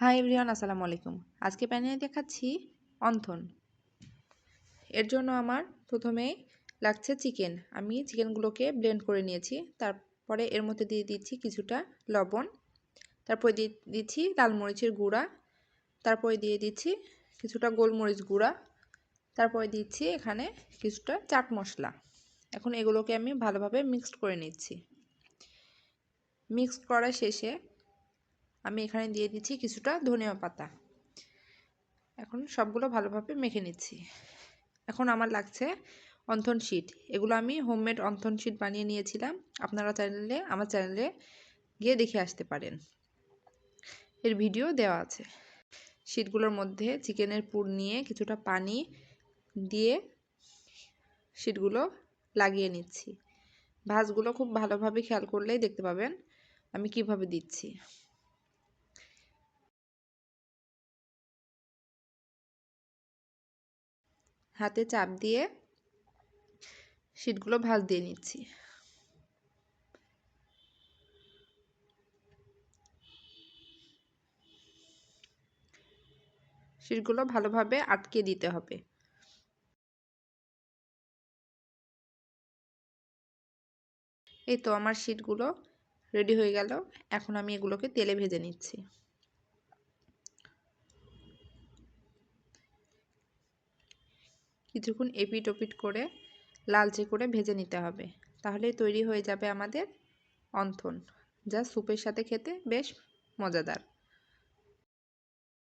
Hi everyone, আসসালামু আলাইকুম। আজকে প্যানে দেখাচ্ছি অন্থন। এর জন্য আমার প্রথমেই লাগছে চিকেন। আমি চিকেনগুলোকে ব্লেন্ড করে নিয়েছি। তারপরে এর মধ্যে দিয়ে দিচ্ছি কিছুটা লবণ। তারপরে দিয়ে দিচ্ছি লাল মরিচের গুঁড়া। তারপরে দিয়ে দিচ্ছি কিছুটা গোলমরিচ গুঁড়া। তারপরে দিচ্ছি এখানে কিছুটা চাট মশলা। এখন এগুলোকে আমি ভালোভাবে মিক্সড করে নিচ্ছি। মিক্সড করা শেষে আমি এখানে দিয়ে দিচ্ছি কিছুটা ধনিয়া পাতা। এখন সবগুলো ভালোভাবে মেখে নিচ্ছি। এখন আমার লাগছে অন্থন শিট। এগুলো আমি হোমমেড অন্থন শিট বানিয়ে নিয়েছিলাম। আপনারা চ্যানেলে আমার চ্যানেলে গিয়ে দেখে আসতে পারেন। এর ভিডিও দেওয়া আছে। শিটগুলোর মধ্যে চিকেনের পুর নিয়ে কিছুটা পানি দিয়ে শিটগুলো লাগিয়ে নিচ্ছি। ভাজগুলো খুব ভালোভাবে খেয়াল করলেই দেখতে পাবেন আমি কীভাবে দিচ্ছি। হাতে চাপ দিয়ে শিটগুলো ভাজ দিয়ে নিচ্ছি। শিটগুলো ভালোভাবে আটকে দিতে হবে। এই তো আমার শিটগুলো রেডি হয়ে গেল। এখন আমি এগুলোকে তেলে ভেজে নিচ্ছি। কিছুক্ষণ এপিট ওপিট করে লালচে করে ভেজে নিতে হবে। তাহলেই তৈরি হয়ে যাবে আমাদের অন্থন। যা স্যুপের সাথে খেতে বেশ মজাদার।